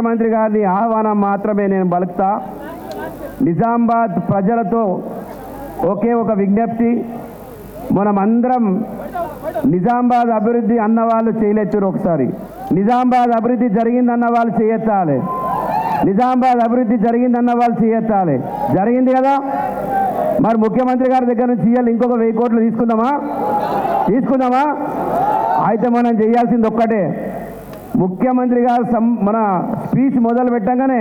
ముఖ్యమంత్రి గారిని ఆహ్వానం మాత్రమే నేను బలుకుతా నిజామాబాద్ ప్రజలతో ఒకే ఒక విజ్ఞప్తి. మనం అందరం నిజామాబాద్ అభివృద్ధి అన్న వాళ్ళు చేయలేచ్చారు ఒకసారి. నిజామాబాద్ అభివృద్ధి జరిగిందన్న వాళ్ళు చేయెత్తాలి. నిజామాబాద్ అభివృద్ధి జరిగిందన్న వాళ్ళు చేయెత్తాలి. జరిగింది కదా? మరి ముఖ్యమంత్రి గారి దగ్గర నుంచి ఇవ్వాలి ఇంకొక వెయ్యి కోట్లు తీసుకుందామా? తీసుకుందామా? అయితే మనం చేయాల్సింది ఒక్కటే. ముఖ్యమంత్రి గారు సం మన స్పీచ్ మొదలు పెట్టగానే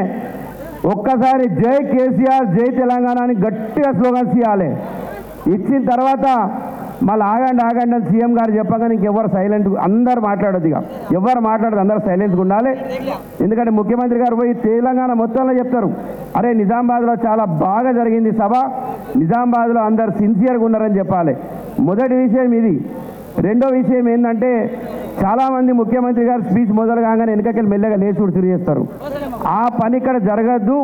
ఒక్కసారి జై కేసీఆర్ జై తెలంగాణ అని గట్టిగా స్లోగన్స్ ఇవ్వాలి ఇచ్చిన తర్వాత మళ్ళీ ఆగండి ఆగండి అని సీఎం గారు చెప్పగానే ఇంకెవరు సైలెంట్ అందరు మాట్లాడొద్దు ఇక. ఎవరు మాట్లాడదు అందరు సైలెంట్గా ఉండాలి. ఎందుకంటే ముఖ్యమంత్రి గారు పోయి తెలంగాణ మొత్తంలో చెప్తారు. అరే నిజామాబాద్లో చాలా బాగా జరిగింది సభ. నిజామాబాద్లో అందరు సిన్సియర్గా ఉన్నారని చెప్పాలి. మొదటి విషయం ఇది. రెండో విషయం ఏంటంటే చాలామంది ముఖ్యమంత్రి గారు స్పీచ్ మొదలు కాగానే వెనకకెళ్ళి మెల్లగా లేచుడు ఉడిసిరి చేస్తారు. ఆ పని ఇక్కడ జరగద్దు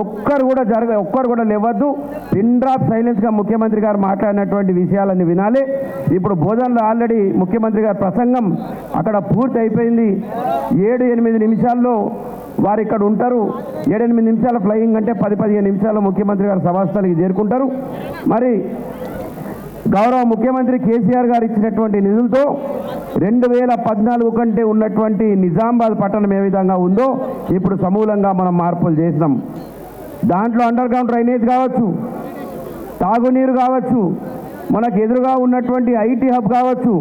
ఒక్కరు కూడా జరగ ఒక్కరు కూడా లేవద్దు. పిన్ డ్రాప్ సైలెన్స్గా ముఖ్యమంత్రి గారు మాట్లాడినటువంటి విషయాలన్నీ వినాలి. ఇప్పుడు భోజనంలో ఆల్రెడీ ముఖ్యమంత్రి గారి ప్రసంగం అక్కడ పూర్తి అయిపోయింది. ఏడు ఎనిమిది నిమిషాల్లో వారు ఇక్కడ ఉంటారు. ఏడెనిమిది నిమిషాల ఫ్లయింగ్ అంటే పది పదిహేను నిమిషాల్లో ముఖ్యమంత్రి గారు సభాస్థలికి చేరుకుంటారు. మరి గౌరవ ముఖ్యమంత్రి కేసీఆర్ గారు ఇచ్చినటువంటి నిధులతో రెండు వేల పద్నాలుగు కంటే ఉన్నటువంటి నిజామాబాద్ పట్టణం ఏ విధంగా ఉందో ఇప్పుడు సమూలంగా మనం మార్పులు చేసినాం. దాంట్లో అండర్ గ్రౌండ్ డ్రైనేజ్ కావచ్చు తాగునీరు కావచ్చు మనకు ఎదురుగా ఉన్నటువంటి ఐటీ హబ్ కావచ్చు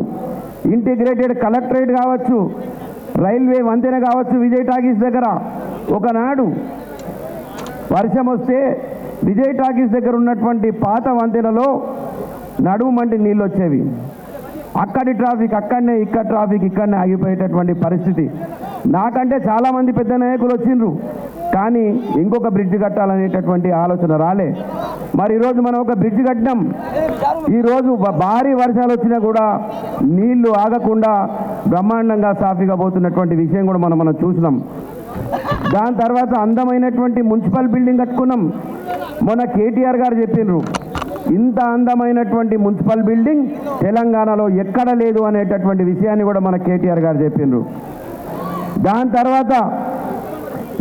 ఇంటిగ్రేటెడ్ కలెక్టరేట్ కావచ్చు రైల్వే వంతెన కావచ్చు విజయ్ టాకీస్ దగ్గర ఒకనాడు వర్షం వస్తే విజయ్ టాకీస్ దగ్గర ఉన్నటువంటి పాత వంతెనలో నడుము మంటి నీళ్ళు వచ్చేవి. అక్కడి ట్రాఫిక్ అక్కడనే ఇక్కడ ట్రాఫిక్ ఇక్కడనే ఆగిపోయేటటువంటి పరిస్థితి. నాకంటే చాలామంది పెద్ద నాయకులు వచ్చిండ్రు. కానీ ఇంకొక బ్రిడ్జ్ కట్టాలనేటటువంటి ఆలోచన రాలే. మరి ఈరోజు మనం ఒక బ్రిడ్జ్ కట్టినాం. ఈరోజు భారీ వర్షాలు వచ్చినా కూడా నీళ్ళు ఆగకుండా బ్రహ్మాండంగా సాఫీగా పోతున్నటువంటి విషయం కూడా మనం మనం చూసినాం. దాని తర్వాత అందమైనటువంటి మున్సిపల్ బిల్డింగ్ కట్టుకున్నాం. మొన్న కేటీఆర్ గారు చెప్పిండ్రు. ఇంత అందమైనటువంటి మున్సిపల్ బిల్డింగ్ తెలంగాణలో ఎక్కడ లేదు అనేటటువంటి విషయాన్ని కూడా మన కేటీఆర్ గారు చెప్పిండ్రు. దాని తర్వాత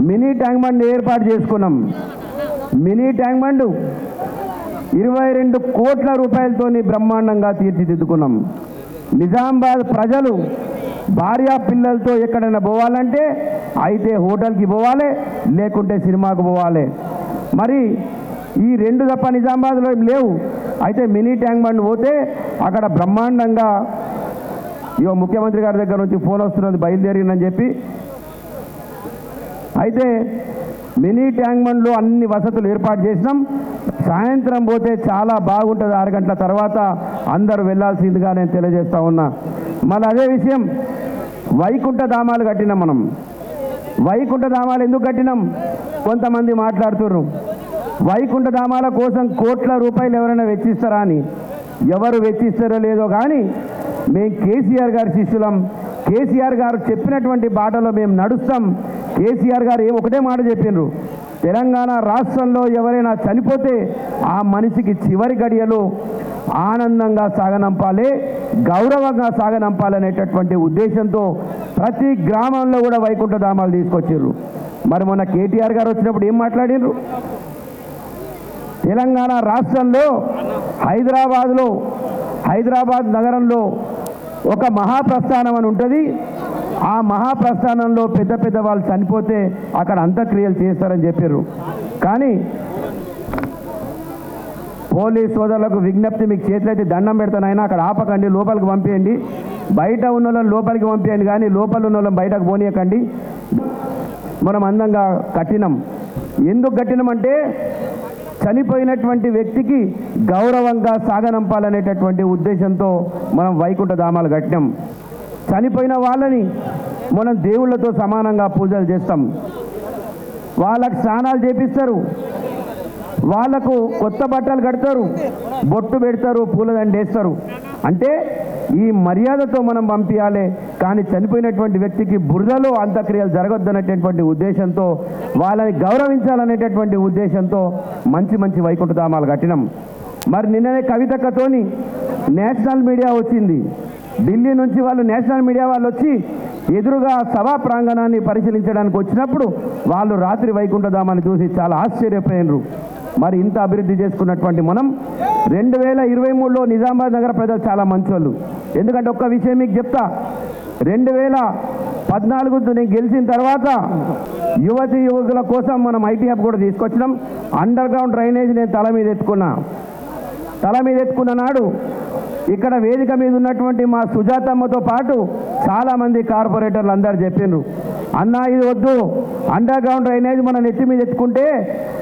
మినీ ట్యాంక్ బండ్ ఏర్పాటు చేసుకున్నాం. మినీ ట్యాంక్ బండ్ ఇరవై రెండు కోట్ల రూపాయలతోని బ్రహ్మాండంగా తీర్చిదిద్దుకున్నాం. నిజామాబాద్ ప్రజలు భార్య పిల్లలతో ఎక్కడైనా పోవాలంటే అయితే హోటల్కి పోవాలి లేకుంటే సినిమాకు పోవాలి. మరి ఈ రెండు తప్ప నిజామాబాద్లో ఏం లేవు. అయితే మినీ ట్యాంక్ బండ్ పోతే అక్కడ బ్రహ్మాండంగా ఇగో ముఖ్యమంత్రి గారి దగ్గర నుంచి ఫోన్ వస్తున్నది బయలుదేరిందని చెప్పి. అయితే మినీ ట్యాంక్ బండ్లో అన్ని వసతులు ఏర్పాటు చేసినాం. సాయంత్రం పోతే చాలా బాగుంటుంది ఆరు గంటల తర్వాత అందరూ వెళ్ళాల్సిందిగా నేను తెలియజేస్తా ఉన్నా. మళ్ళీ అదే విషయం వైకుంఠ ధామాలు కట్టినాం మనం. వైకుంఠ ధామాలు ఎందుకు కట్టినాం? కొంతమంది మాట్లాడుతుర్రు. వైకుంఠ ధామాల కోసం కోట్ల రూపాయలు ఎవరైనా వెచ్చిస్తారా అని? ఎవరు వెచ్చిస్తారో లేదో కానీ మేము కేసీఆర్ గారి శిష్యులం. కేసీఆర్ గారు చెప్పినటువంటి బాటలో మేము నడుస్తాం. కేసీఆర్ గారు ఏ ఒకటే మాట చెప్పిండ్రు. తెలంగాణ రాష్ట్రంలో ఎవరైనా చనిపోతే ఆ మనిషికి చివరి గడియలో ఆనందంగా సాగనంపాలి గౌరవంగా సాగనంపాలనేటటువంటి ఉద్దేశంతో ప్రతి గ్రామంలో కూడా వైకుంఠ ధామాలు తీసుకొచ్చారు మరి మొన్న కేటీఆర్ గారు వచ్చినప్పుడు ఏం మాట్లాడినారు తెలంగాణ రాష్ట్రంలో హైదరాబాద్లో హైదరాబాద్ నగరంలో ఒక మహాప్రస్థానం అని ఉంటుంది. ఆ మహాప్రస్థానంలో పెద్ద పెద్ద వాళ్ళు చనిపోతే అక్కడ అంత్యక్రియలు చేస్తారని చెప్పారు కానీ పోలీస్ సోదరులకు విజ్ఞప్తి మీకు చేతులైతే దండం పెడతానైనా అక్కడ ఆపకండి లోపలికి పంపేయండి. బయట ఉన్న వాళ్ళని లోపలికి పంపేయండి కానీ లోపల ఉన్న వాళ్ళని బయటకు పోనీయకండి. మనం అందంగా కట్టినాం. ఎందుకు కట్టినామంటే చనిపోయినటువంటి వ్యక్తికి గౌరవంగా సాగనంపాలనేటటువంటి ఉద్దేశంతో మనం వైకుంఠ ధామాలు కట్టినాం. చనిపోయిన వాళ్ళని మనం దేవుళ్ళతో సమానంగా పూజలు చేస్తాం. వాళ్ళకు స్నానాలు చేపిస్తారు. వాళ్ళకు కొత్త బట్టలు కడతారు. బొట్టు పెడతారు పూలదండ వేస్తారు అంటే ఈ మర్యాదతో మనం పంపించాలి కానీ చనిపోయినటువంటి వ్యక్తికి బురదలో అంత్యక్రియలు జరగొద్దనేటటువంటి ఉద్దేశంతో వాళ్ళని గౌరవించాలనేటటువంటి ఉద్దేశంతో మంచి మంచి వైకుంఠధామాలు కట్టినాం. మరి నిన్ననే కవితక్కతోని నేషనల్ మీడియా వచ్చింది. ఢిల్లీ నుంచి వాళ్ళు నేషనల్ మీడియా వాళ్ళు వచ్చి ఎదురుగా సభా ప్రాంగణాన్ని పరిశీలించడానికి వచ్చినప్పుడు వాళ్ళు రాత్రి వైకుంఠధామాన్ని చూసి చాలా ఆశ్చర్యపోయినరు. మరి ఇంత అభివృద్ధి చేసుకున్నటువంటి మనం రెండు వేల ఇరవై మూడులో నిజామాబాద్ నగర ప్రజలు చాలా మంచోళ్ళు. ఎందుకంటే ఒక్క విషయం మీకు చెప్తా. రెండు వేల పద్నాలుగు నేను గెలిచిన తర్వాత యువతి యువకుల కోసం మనం ఐటీ హబ్ కూడా తీసుకొచ్చినాం. అండర్ గ్రౌండ్ డ్రైనేజ్ నేను తల మీద ఎత్తుకున్నా. తల మీద ఎత్తుకున్న నాడు ఇక్కడ వేదిక మీద ఉన్నటువంటి మా సుజాతమ్మతో పాటు చాలామంది కార్పొరేటర్లు అందరు చెప్పిండ్రు అన్న ఇది వద్దు. అండర్ గ్రౌండ్ డ్రైనేజ్ మన నెత్తి మీద ఎత్తుకుంటే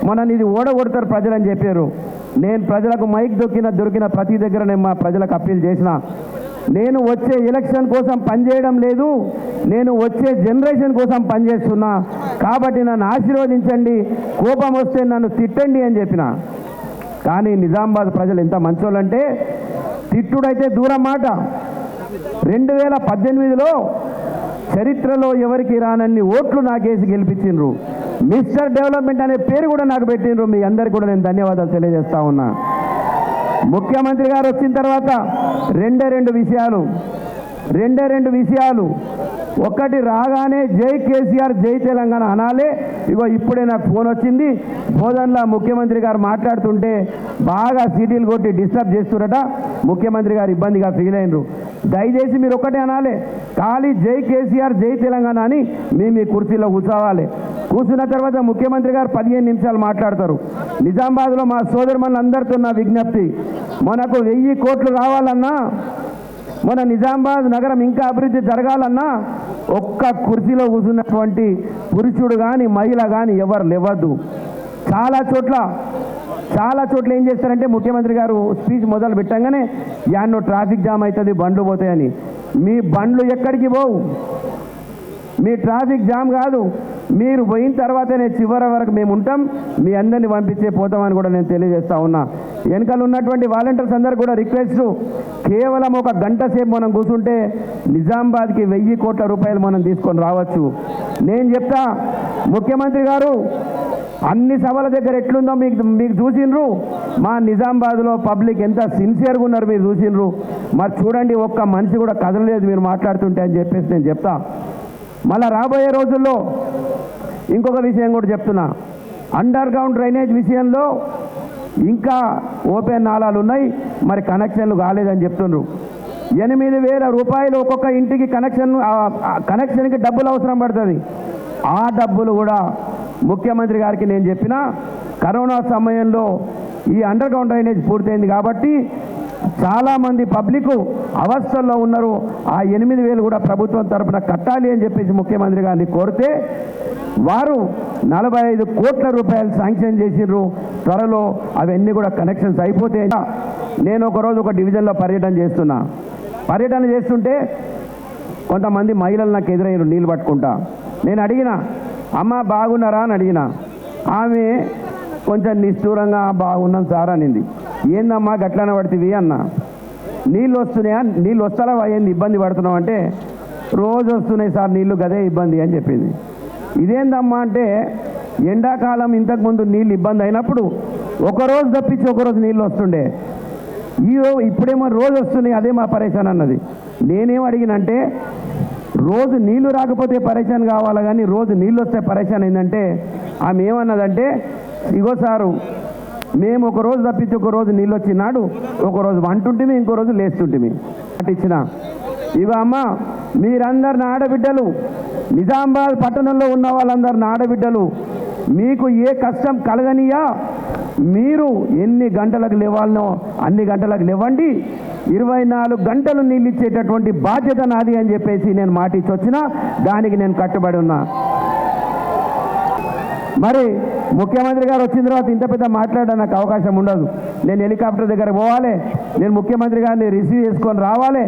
మనని ఇది ఓడగొడతారు ప్రజలని చెప్పారు నేను ప్రజలకు మైక్ దొక్కిన దొరికిన ప్రతి దగ్గర నేను మా ప్రజలకు అప్పీల్ చేసిన. నేను వచ్చే ఎలక్షన్ కోసం పనిచేయడం లేదు. నేను వచ్చే జనరేషన్ కోసం పనిచేస్తున్నా. కాబట్టి నన్ను ఆశీర్వదించండి. కోపం వస్తే నన్ను తిట్టండి అని చెప్పిన. కానీ నిజామాబాద్ ప్రజలు ఎంత మంచోళ్ళంటే తిట్టుడైతే దూరం మాట. రెండు వేల పద్దెనిమిదిలో చరిత్రలో ఎవరికి రానన్ని ఓట్లు నాకేసి గెలిపించిండ్రు. మిస్టర్ డెవలప్మెంట్ అనే పేరు కూడా నాకు పెట్టిండ్రు. మీ అందరికి కూడా నేను ధన్యవాదాలు తెలియజేస్తా ఉన్నా. ముఖ్యమంత్రి గారు వచ్చిన తర్వాత రెండే రెండు విషయాలు. రెండే రెండు విషయాలు. ఒక్కటి రాగానే జై కేసీఆర్ జై తెలంగాణ అనాలే. ఇగో ఇప్పుడే నాకు ఫోన్ వచ్చింది. బోధన్లా ముఖ్యమంత్రి గారు మాట్లాడుతుంటే బాగా సీటీలు కొట్టి డిస్టర్బ్ చేస్తురట. ముఖ్యమంత్రి గారు ఇబ్బందిగా ఫీల్ అయినరు. దయచేసి మీరు ఒక్కటే అనాలి. ఖాళీ జై కేసీఆర్ జై తెలంగాణ అని మీ మీ కుర్చీలో కూర్చోవాలి. కూర్చున్న తర్వాత ముఖ్యమంత్రి గారు పదిహేను నిమిషాలు మాట్లాడతారు. నిజామాబాద్లో మా సోదరుమణులందరితో నా విజ్ఞప్తి మనకు వెయ్యి కోట్లు రావాలన్నా మన నిజామాబాద్ నగరం ఇంకా అభివృద్ధి జరగాలన్నా ఒక్క కుర్చీలో కూర్చున్నటువంటి పురుషుడు కానీ మహిళ కానీ ఎవరు లేవద్దు. చాలా చోట్ల చాలా చోట్ల ఏం చేస్తారంటే ముఖ్యమంత్రి గారు స్పీచ్ మొదలు పెట్టంగానే యాన్నో ట్రాఫిక్ జామ్ అవుతుంది బండ్లు పోతాయని. మీ బండ్లు ఎక్కడికి పోవు? మీ ట్రాఫిక్ జామ్ కాదు. మీరు పోయిన తర్వాతనే చివరి వరకు మేము ఉంటాం. మీ అందరిని పంపించే పోతామని కూడా నేను తెలియజేస్తా ఉన్నా. వెనకాల ఉన్నటువంటి వాలంటీర్స్ అందరు కూడా రిక్వెస్ట్ కేవలం ఒక గంట సేపు మనం కూర్చుంటే నిజామాబాద్కి వెయ్యి కోట్ల రూపాయలు మనం తీసుకొని రావచ్చు. నేను చెప్తా ముఖ్యమంత్రి గారు అన్ని సభల దగ్గర ఎట్లుందో మీకు మీకు చూసిండ్రు. మా నిజామాబాద్లో పబ్లిక్ ఎంత సిన్సియర్గా ఉన్నారు మీరు చూసిండ్రు. మరి చూడండి ఒక్క మనిషి కూడా కదలలేదు మీరు మాట్లాడుతుంటే అని చెప్పేసి నేను చెప్తా. మళ్ళా రాబోయే రోజుల్లో ఇంకొక విషయం కూడా చెప్తున్నా. అండర్ గ్రౌండ్ డ్రైనేజ్ విషయంలో ఇంకా ఓపెన్ నాళాలు ఉన్నాయి. మరి కనెక్షన్లు కాలేదని చెప్తుండ్రు. ఎనిమిది వేల రూపాయలు ఒక్కొక్క ఇంటికి కనెక్షన్ కనెక్షన్కి డబ్బులు అవసరం పడుతుంది. ఆ డబ్బులు కూడా ముఖ్యమంత్రి గారికి నేను చెప్పిన కరోనా సమయంలో ఈ అండర్ గ్రౌండ్ డ్రైనేజ్ పూర్తయింది కాబట్టి చాలామంది పబ్లిక్ అవస్థల్లో ఉన్నారు. ఆ ఎనిమిది వేలు కూడా ప్రభుత్వం తరపున కట్టాలి అని చెప్పేసి ముఖ్యమంత్రి గారిని కోరితే వారు నలభై ఐదు కోట్ల రూపాయలు శాంక్షన్ చేసిర్రు. త్వరలో అవన్నీ కూడా కనెక్షన్స్ అయిపోతే నేను ఒకరోజు ఒక డివిజన్లో పర్యటన చేస్తున్నా. పర్యటన చేస్తుంటే కొంతమంది మహిళలు నాకు ఎదురయ్యారు నీళ్ళు పట్టుకుంటా. నేను అడిగిన అమ్మ బాగున్నారా? అని అడిగిన. ఆమె కొంచెం నిష్ఠూరంగా బాగున్నాం సార్ అనింది. ఏందమ్మా గట్లన పడుతుంది అన్న? నీళ్ళు వస్తున్నాయా? నీళ్ళు వస్తారా? ఏంది? ఇబ్బంది పడుతున్నావు అంటే రోజు వస్తున్నాయి సార్ నీళ్ళు గదే ఇబ్బంది అని చెప్పింది. ఇదేందమ్మా అంటే ఎండాకాలం ఇంతకుముందు నీళ్ళు ఇబ్బంది అయినప్పుడు ఒకరోజు తప్పించి ఒకరోజు నీళ్ళు వస్తుండే. ఈ ఇప్పుడేమో రోజు వస్తున్నాయి అదే మా పరేషాన్ అన్నది. నేనేం అడిగినంటే రోజు నీళ్ళు రాకపోతే పరేషాన్ కావాలి? కానీ రోజు నీళ్ళు వస్తే పరేషాన్ అయిందంటే ఆమె ఏమన్నదంటే ఇగో సారు మేము ఒక రోజు తప్పించి ఒక రోజు నీళ్ళు వచ్చినాడు ఒక రోజు వంటుంటిమి ఇంకో రోజు లేస్తుంటిమి. అటు ఇచ్చిన ఇగో అమ్మ మీరందరు నా ఆడబిడ్డలు నిజామాబాద్ పట్టణంలో ఉన్న వాళ్ళందరు నా ఆడబిడ్డలు మీకు ఏ కష్టం కలగనియా మీరు ఎన్ని గంటలకు లేవాలనో అన్ని గంటలకు లేవండి. ఇరవై నాలుగు గంటలు నీళ్ళు ఇచ్చేటటువంటి బాధ్యత నాది అని చెప్పేసి నేను మాట ఇచ్చి వచ్చినా దానికి నేను కట్టుబడి ఉన్నా. మరి ముఖ్యమంత్రి గారు వచ్చిన తర్వాత ఇంత పెద్ద మాట్లాడడానికి అవకాశం ఉండదు. నేను హెలికాప్టర్ దగ్గర పోవాలి నేను ముఖ్యమంత్రి గారిని రిసీవ్ చేసుకొని రావాలి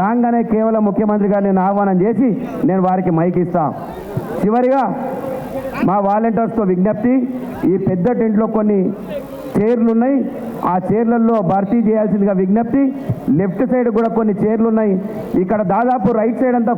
రాగానే కేవలం ముఖ్యమంత్రి గారిని నేను ఆహ్వానం చేసి నేను వారికి మైక్ ఇస్తాను చివరిగా మా వాలంటీర్స్తో విజ్ఞప్తి ఈ పెద్ద టెంట్లో కొన్ని చైర్లు ఉన్నాయి ఆ చైర్లలో భర్తీ చేయాల్సిందిగా విజ్ఞప్తి లెఫ్ట్ సైడ్ కూడా కొన్ని చైర్లు ఉన్నాయి. ఇక్కడ దాదాపు రైట్ సైడ్ అంతా